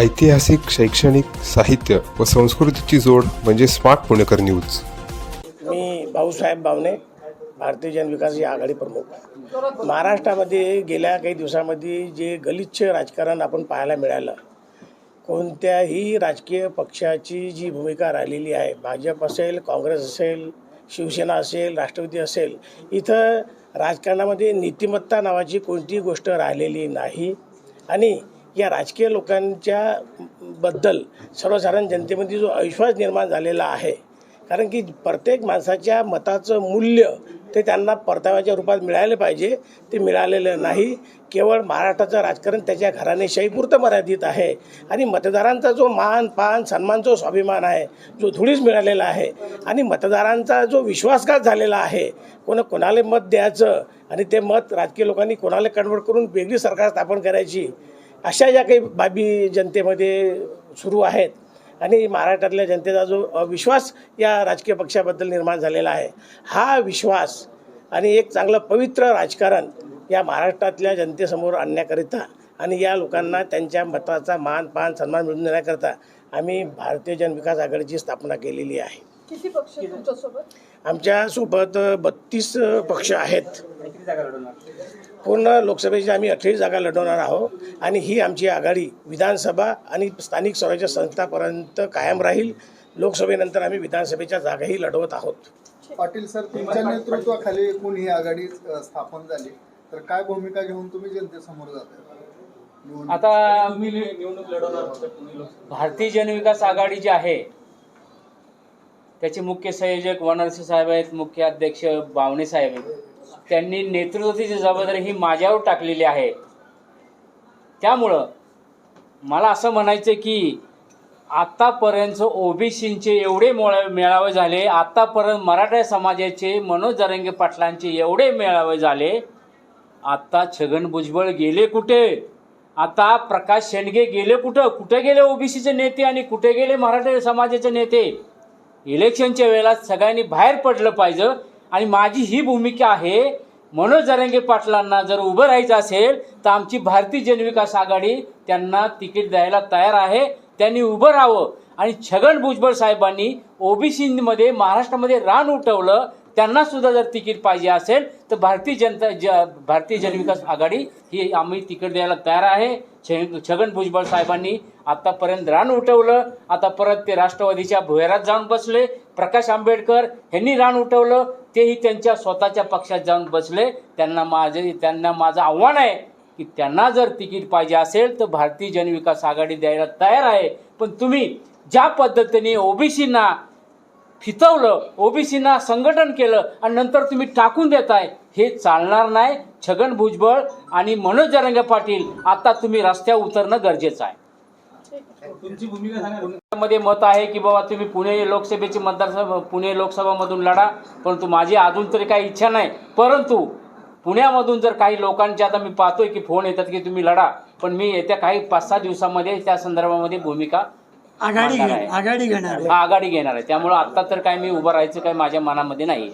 ऐतिहासिक शैक्षणिक साहित्य व संस्कृतीची जोड म्हणजे स्मार्ट पुणेकर न्यूज. मी भाऊसाहेब बावणे भारतीय जनविकास आघाडी प्रमुख. महाराष्ट्रामध्ये गेल्या काही दिवसामध्ये जे गलिच्छ राजकारण आपण पाहायला मिळालं कोणत्याही राजकीय पक्षाची जी भूमिका राहिलेली आहे भाजप असेल काँग्रेस असेल शिवसेना असेल राष्ट्रवादी असेल इथं राजकारणामध्ये नीतिमत्ता नावाची कोणतीही गोष्ट राहिलेली नाही. आणि या राजकीय लोकांच्या बद्दल सर्वसाधारण जनतेमध्ये जो अविश्वास निर्माण झालेला आहे कारण की प्रत्येक माणसाच्या मताचं मूल्य ते त्यांना परताव्याच्या रूपात मिळाले पाहिजे ते मिळालेलं नाही. केवळ महाराष्ट्राचं राजकारण त्याच्या घराणेशाहीपुरतं मर्यादित आहे. आणि मतदारांचा जो मान पान सन्मान जो स्वाभिमान आहे जो धुळीस मिळालेला आहे आणि मतदारांचा जो विश्वासघात झालेला आहे कोण कोणाला मत द्यायचं आणि ते मत राजकीय लोकांनी कोणाला कन्वर्ट करून वेगळी सरकार स्थापन करायची अशा ज्या काही बाबी जनतेमध्ये सुरू आहेत आणि महाराष्ट्रातल्या जनतेचा जो विश्वास या राजकीय पक्षाबद्दल निर्माण झालेला आहे हा विश्वास आणि एक चांगलं पवित्र राजकारण या महाराष्ट्रातल्या जनतेसमोर आणण्याकरिता आणि या लोकांना त्यांच्या मताचा मान पान सन्मान मिळवून देण्याकरता आम्ही भारतीय जनविकास आघाडीची स्थापना केलेली आहे. किती पक्ष आमच्यासोबत बत्तीस पक्ष आहेत. पूर्ण लोकसभेची आम्ही अठ्ठावीस जागा लढवणार आहोत आणि ही आमची आघाडी विधानसभा आणि स्थानिक स्वराज्य संस्थापर्यंत कायम राहील लोकसभेनंतर आम्ही विधानसभेच्या जागाही लढवत आहोत. पाटील सर तुमच्या नेतृत्वाखाली एकूण ही आघाडी स्थापन झाली. तर काय भूमिका घेऊन तुम्ही जनतेसमोर जाता निवडणूक- आता भारतीय जनविकास आघाडी जी आहे त्याचे मुख्य संयोजक वनरसे साहेब आहेत मुख्य अध्यक्ष बावणे साहेब आहेत. त्यांनी नेतृत्वाची जबाबदारी ही माझ्यावर टाकलेली आहे. त्यामुळं मला असं म्हणायचं की आत्तापर्यंत ओबीसींचे एवढे मेळावे झाले आत्तापर्यंत मराठा समाजाचे मनोज जरंगे पाटलांचे एवढे मेळावे झाले आता छगन भुजबळ गेले कुठे? आता प्रकाश शेंडगे गेले कुठं? कुठे गेले ओबीसीचे नेते आणि कुठे गेले मराठा समाजाचे नेते? इलेक्शनच्या वेळेला सगळ्यांनी बाहेर पडलं पाहिजे. आणि माझी ही भूमिका आहे मनोज जरंगे पाटलांना जर उभं राहायचं असेल तर आमची भारतीय जनविकास आघाडी त्यांना तिकीट द्यायला तयार आहे. त्यांनी उभं राहावं. आणि छगन भुजबळ साहेबांनी ओबीसीमध्ये महाराष्ट्रामध्ये रान उठवलं त्यांना सुद्धा जर तिकीट पाहिजे असेल तर भारतीय जनता ज भारतीय जनविकास आघाडी ही आम्ही तिकीट द्यायला तयार आहे. छगन भुजबळ साहेबांनी आतापर्यंत रान उठवलं. आता परत ते राष्ट्रवादीच्या भुयारात जाऊन बसले. प्रकाश आंबेडकर यांनी रान उठवलं तेही त्यांच्या स्वतःच्या पक्षात जाऊन बसले. त्यांना माझे त्यांना माझं आव्हान आहे की त्यांना जर तिकीट पाहिजे असेल तर भारतीय जनविकास आघाडी द्यायला तयार आहे. पण तुम्ही ज्या पद्धतीने ओबीसींना फितवलं ओबीसींना संघटन केलं आणि नंतर तुम्ही टाकून देताय हे चालणार नाही. छगन भुजबळ आणि मनोज जरंगे पाटील आता तुम्ही रस्त्यावर उतरणं गरजेचं आहे. मध्ये मत आहे की बाबा तुम्ही पुणे लोकसभेचे मतदारसभा पुणे लोकसभामधून लढा परंतु माझी अजून तरी काही इच्छा नाही. परंतु पुण्यामधून जर काही लोकांचे आता मी पाहतोय की फोन येतात की तुम्ही लढा पण मी येत्या काही पाच सहा दिवसामध्ये त्या संदर्भामध्ये भूमिका आघाडी. आघाडी घेणार आहे. हा, आघाडी घेणार आहे. त्यामुळे आता तर काय मी उभं राहायचं काय माझ्या मनामध्ये नाही